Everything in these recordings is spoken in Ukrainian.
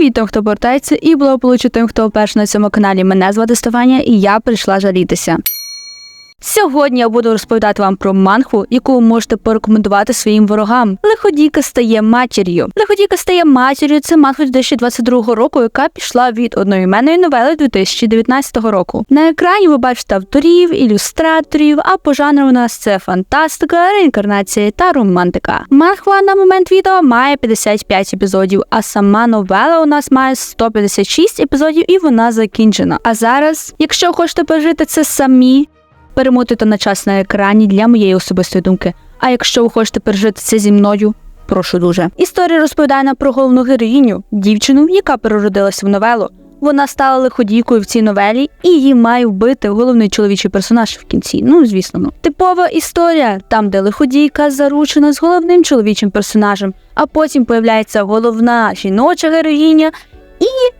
Привіт тим, хто повертається, і благополуччя тим, хто вперше на цьому каналі. Мене звати Стефанія, і я прийшла жалітися. Сьогодні я буду розповідати вам про манхву, яку ви можете порекомендувати своїм ворогам. Лиходійка стає матір'ю. Лиходійка стає матір'ю. Це манхва 2022 року, яка пішла від одноіменної новели 2019 року. На екрані ви бачите авторів, ілюстраторів, а по жанру у нас це фантастика, реінкарнація та романтика. Манхва на момент відео має 55 епізодів, а сама новела у нас має 156 епізодів і вона закінчена. А зараз, якщо хочете пережити це самі, перемотуйте на час на екрані для моєї особистої думки. А якщо ви хочете пережити це зі мною, прошу дуже. Історія розповідає нам про головну героїню, дівчину, яка переродилася в новелу. Вона стала лиходійкою в цій новелі, і її має вбити головний чоловічий персонаж в кінці. Ну, звісно, ну. Типова історія, там, де лиходійка заручена з головним чоловічим персонажем, а потім появляється головна жіноча героїня, і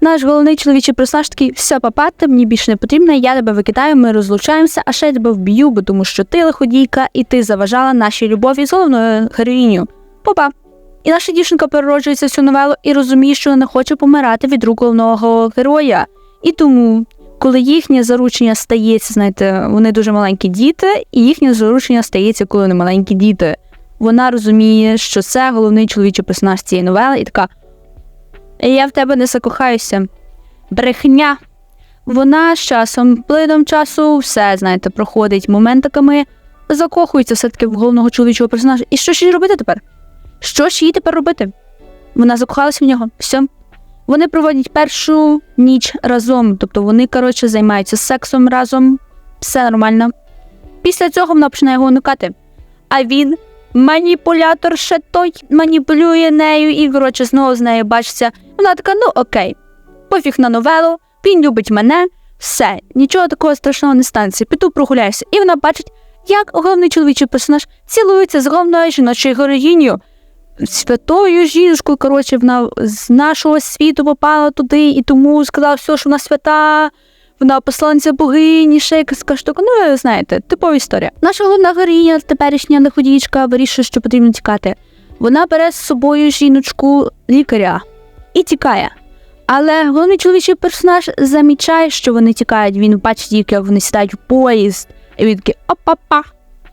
наш головний чоловічий персонаж такий, все, папа, ти мені більше не потрібна, я тебе викидаю, ми розлучаємося, а ще я тебе вб'ю, бо тому що ти лиходійка, і ти заважала нашій любові з головною героїнею. Папа. І наша дівчинка перероджується цю новелу і розуміє, що вона хоче помирати від рук головного героя. І тому, коли їхнє заручення стається, знаєте, вони дуже маленькі діти, і їхнє заручення стається, коли вони маленькі діти. Вона розуміє, що це головний чоловічий персонаж цієї новели, і така: Я в тебе не закохаюся. Брехня. Вона з часом, плином часу, все, знаєте, проходить моментиками, закохується все-таки в головного чоловічого персонажа. І що ж їй робити тепер? Що ж їй тепер робити? Вона закохалася в нього. Все. Вони проводять першу ніч разом, тобто вони, коротше, займаються сексом разом, все нормально. Після цього вона починає його уникати. А він, маніпулятор, ще той маніпулює нею і, коротше, знову з нею бачиться. Вона така, ну окей, пофіг на новелу, він любить мене, все, нічого такого страшного не станеться. Піду прогуляюся. І вона бачить, як головний чоловічий персонаж цілується з головною жіночою героїнею святою жінкою, коротше, вона з нашого світу попала туди і тому сказала все, що вона свята, вона посланця богині, ще якась штука. Ну, ви знаєте, типова історія. Наша головна героїня, теперішня находічка, вирішує, що потрібно тікати. Вона бере з собою жіночку лікаря і тікає. Але головний чоловічий персонаж замічає, що вони тікають. Він бачить, як вони сідають в поїзд, і він такий опа-па,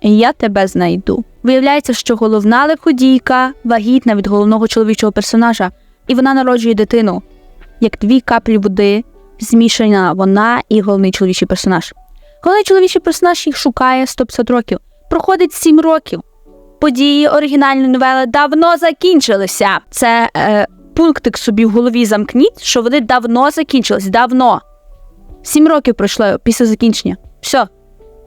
я тебе знайду. Виявляється, що головна лиходійка вагітна від головного чоловічого персонажа, і вона народжує дитину. Як дві каплі води, змішана вона і головний чоловічий персонаж. Головний чоловічий персонаж їх шукає 150 років. Проходить 7 років. Події оригінальної новели давно закінчилися. Це е, пунктик собі в голові замкніть, що вони давно закінчились. Давно. Сім років пройшло після закінчення. Все.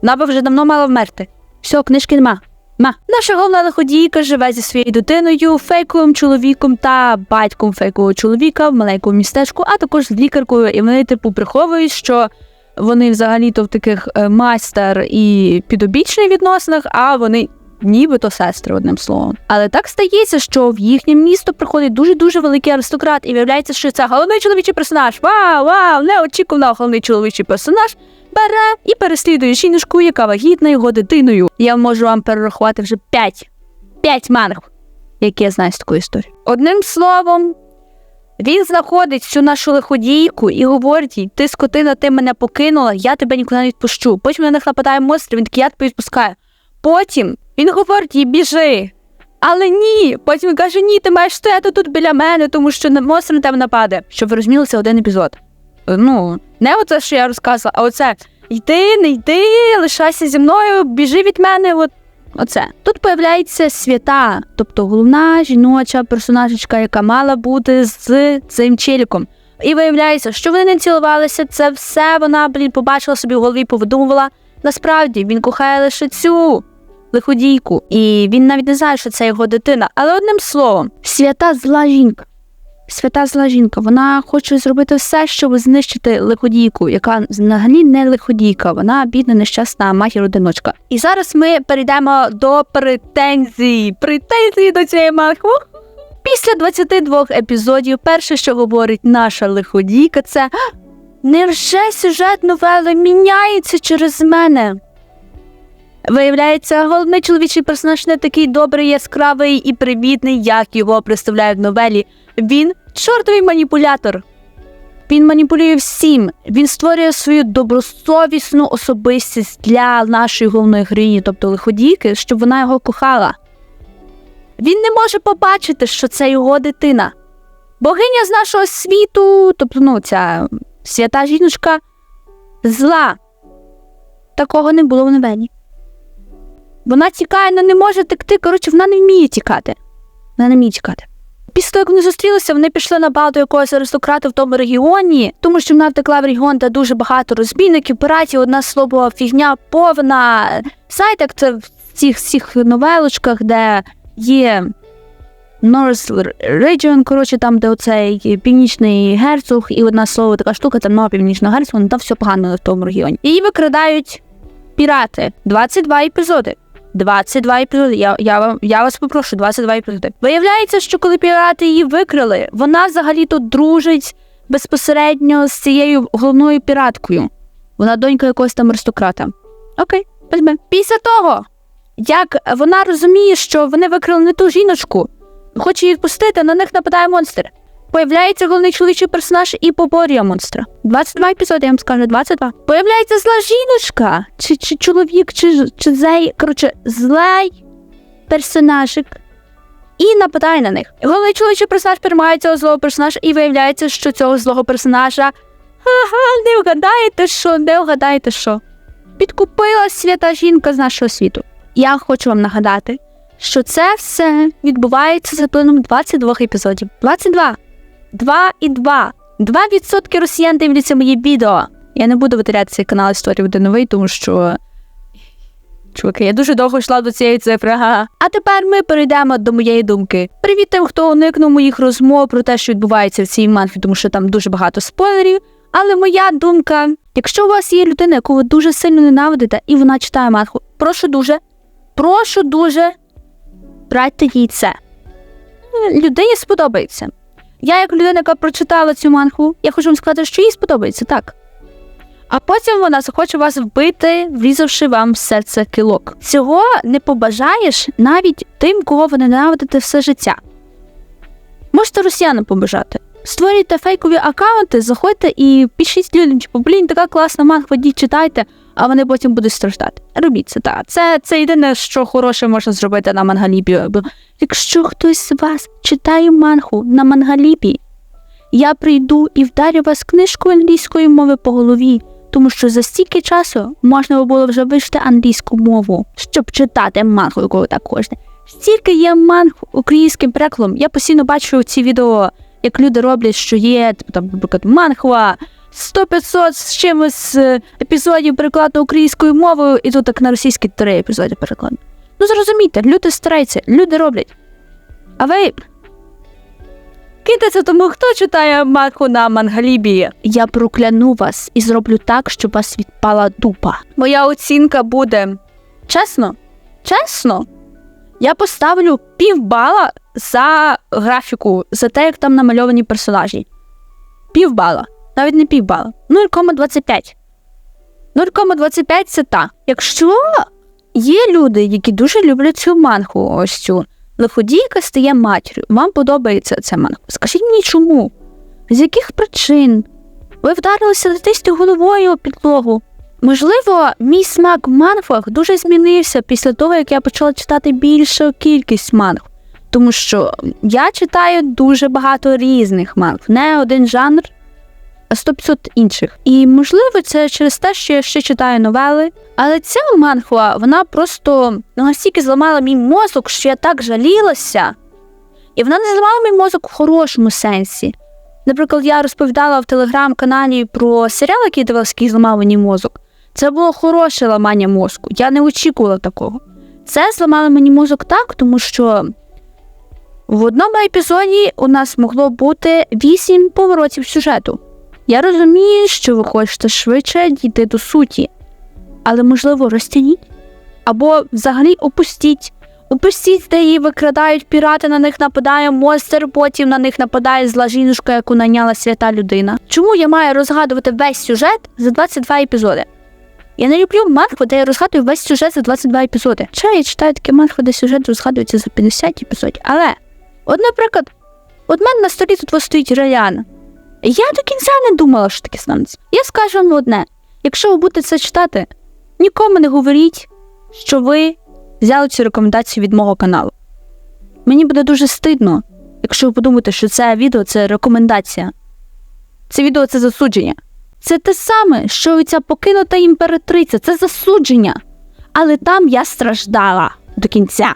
Вона би вже давно мала вмерти. Все, книжки нема. Ма. Наша головна лиходійка живе зі своєю дитиною, фейковим чоловіком та батьком фейкового чоловіка в маленькому містечку, а також з лікаркою, і вони, типу, приховують, що вони взагалі-то в таких е, майстер і підобічних відносинах, а вони нібито сестри, одним словом. Але так стається, що в їхнє місто приходить дуже-дуже великий аристократ, і виявляється, що це головний чоловічий персонаж. Вау, вау, неочікувано головний чоловічий персонаж бере і переслідує жіночку, яка вагітна його дитиною. Я можу вам перерахувати вже п'ять. П'ять манг, які я знаю з такої історії. Одним словом, він знаходить цю нашу лиходійку і говорить їй, ти скотина, ти мене покинула, я тебе нікуди не відпущу. Потім на них нападає монстр, він такий, я тебе відпускаю. Потім він говорить їй, біжи. Але ні. Потім він каже, ні, ти маєш стояти тут біля мене, тому що монстр на тебе нападе. Щоб ви розуміли, це один епізод. Ну, не оце, що я розказувала, а оце йди, не йди, лишайся зі мною, біжи від мене. От оце. Тут появляється свята, тобто головна жіноча персонажечка, яка мала бути з цим челіком. І виявляється, що вони не цілувалися, це все вона, блін, побачила собі в голові, повидумувала. Насправді він кохає лише цю лиходійку, і він навіть не знає, що це його дитина. Але одним словом, свята зла жінка. Свята зла жінка, вона хоче зробити все, щоб знищити лиходійку, яка взагалі не лиходійка, вона бідна, нещасна матір-одиночка. І зараз ми перейдемо до претензій. Претензії до цієї манхви. Після 22 епізодів, перше, що говорить наша лиходійка, це невже сюжет новели міняється через мене. Виявляється, головний чоловічий персонаж не такий добрий, яскравий і привітний, як його представляють в новелі. Він чортовий маніпулятор. Він маніпулює всім. Він створює свою добросовісну особистість для нашої головної героїні, тобто лиходійки, щоб вона його кохала. Він не може побачити, що це його дитина. Богиня з нашого світу, тобто ну, ця свята жіночка, зла. Такого не було в новені. Вона тікає, але не може текти. Коротше, вона не вміє тікати. Вона не вміє тікати. Після того, як вони зустрілися, вони пішли на бал якогось аристократа в тому регіоні, тому що вона втекла в регіон, де дуже багато розбійників, пиратів, одна слово фігня повна. Знаєте, як це в цих всіх новелочках, де є North Region, коротше, там, де оцей північний герцог, і одна слово така штука, там нова північного герцога, ну там все погано в тому регіоні. Її викрадають пірати. 22 епізоди. 22 епізоди. Я, я, вам- я вас попрошу, 22 епізоди. Виявляється, що коли пірати її викрили, вона взагалі-то дружить безпосередньо з цією головною піраткою. Вона донька якогось там аристократа. Окей, візьме. Після того, як вона розуміє, що вони викрили не ту жіночку, хоче їх пустити, на них нападає монстр. Появляється головний чоловічий персонаж і поборює монстра. 22 епізоди, я вам скажу, 22. Появляється зла жіночка, чи, чи чоловік, чи, чи зей, коротше, злий персонажик. І нападає на них. Головний чоловічий персонаж перемагає цього злого персонажа, і виявляється, що цього злого персонажа. Ага, не вгадаєте що, не вгадаєте що. Підкупила свята жінка з нашого світу. Я хочу вам нагадати, що це все відбувається за планом 22 епізодів. 22. 2 і 2. 2% росіян дивляться мої відео. Я не буду витеряти цей канал історії буде новий, тому що. Чуваки, я дуже довго йшла до цієї цифри. Ага. А тепер ми перейдемо до моєї думки. Привіт тим, хто уникнув моїх розмов про те, що відбувається в цій манфі, тому що там дуже багато спойлерів. Але моя думка: якщо у вас є людина, яку ви дуже сильно ненавидите, і вона читає манху, прошу дуже, прошу дуже, радьте їй це. Е, Людині сподобається. Я, як людина, яка прочитала цю манху, я хочу вам сказати, що їй сподобається, так. А потім вона захоче вас вбити, врізавши вам в серце кілок. Цього не побажаєш навіть тим, кого ви ненавидите все життя. Можете росіянам побажати. Створюйте фейкові аккаунти, заходьте і пишіть людям, типу, блін, така класна манхва, йдіть читайте, а вони потім будуть страждати. Робіть це так. Це, це єдине, що хороше можна зробити на мангаліпі. Якщо хтось з вас читає манху на мангаліпі, я прийду і вдарю вас книжкою англійської мови по голові, тому що за стільки часу можна було вже вивчити англійську мову, щоб читати мангу, яку ви так хочете. Стільки є манг українським перекладом. Я постійно бачу ці відео, як люди роблять, що є, типу, там, наприклад, манхва, 100-500 з чимось е, епізодів перекладено українською мовою, і тут так на російські три епізоди перекладено. Ну зрозумійте, люди стараються, люди роблять. А ви Кидайте тому, хто читає манху на мангалібі. Я прокляну вас і зроблю так, щоб вас відпала дупа. Моя оцінка буде чесно, чесно. Я поставлю півбала за графіку, за те, як там намальовані персонажі. Півбала. Навіть не півбала. 0,25. 0,25 це та. Якщо є люди, які дуже люблять цю манху, ось цю. Лиходійка стає матір'ю. Вам подобається ця манхва. Скажіть мені чому? З яких причин? Ви вдарилися дитистю головою об підлогу. Можливо, мій смак в манхвах дуже змінився після того, як я почала читати більшу кількість манхв. Тому що я читаю дуже багато різних манхв, не один жанр, а 100-500 інших. І можливо, це через те, що я ще читаю новели. Але ця манхва, вона просто настільки зламала мій мозок, що я так жалілася. І вона не зламала мій мозок в хорошому сенсі. Наприклад, я розповідала в телеграм-каналі про серіал, який дивився, який зламав мені мозок. Це було хороше ламання мозку. Я не очікувала такого. Це зламало мені мозок так, тому що в одному епізоді у нас могло бути вісім поворотів сюжету. Я розумію, що ви хочете швидше дійти до суті, але можливо розтягніть або взагалі опустіть. Опустіть, де її викрадають пірати, на них нападає монстр, потім на них нападає зла жіночка, яку найняла свята людина. Чому я маю розгадувати весь сюжет за 22 епізоди? Я не люблю манхву, де я розгадую весь сюжет за 22 епізоди. Чи я читаю таке манхву, де сюжет розгадується за 50 епізодів. Але, от, наприклад, От мене на столі тут стоїть Раяна. Я до кінця не думала, що таке станеться. Я скажу вам одне: якщо ви будете це читати, нікому не говоріть, що ви взяли цю рекомендацію від мого каналу. Мені буде дуже стидно, якщо ви подумаєте, що це відео це рекомендація. Це відео це засудження. Це те саме, що і ця покинута імператриця, це засудження. Але там я страждала до кінця,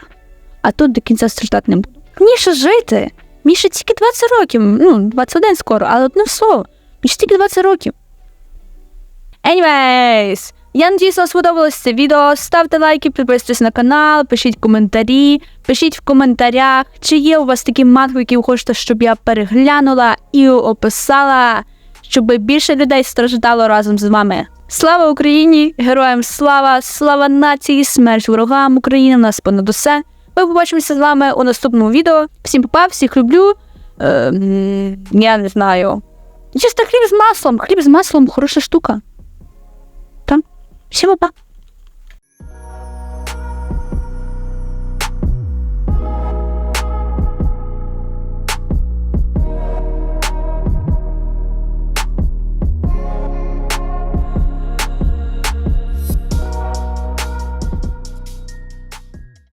а тут до кінця страждати не буду. Мені жити. Мені тільки 20 років, ну, 21 скоро, але одне. Мені ще тільки 20 років. Anyways, я надіюсь, вам сподобалось це відео. Ставте лайки, підписуйтесь на канал, пишіть коментарі, пишіть в коментарях, чи є у вас такі манги, які ви хочете, щоб я переглянула і описала, щоб більше людей страждало разом з вами. Слава Україні! Героям слава! Слава нації! Смерть ворогам! Україна нас понад усе! Ми побачимося з вами у наступному відео. Всім па, всіх люблю. Е, я не знаю. Чисто хліб з маслом. Хліб з маслом хороша штука. Там. Всім па.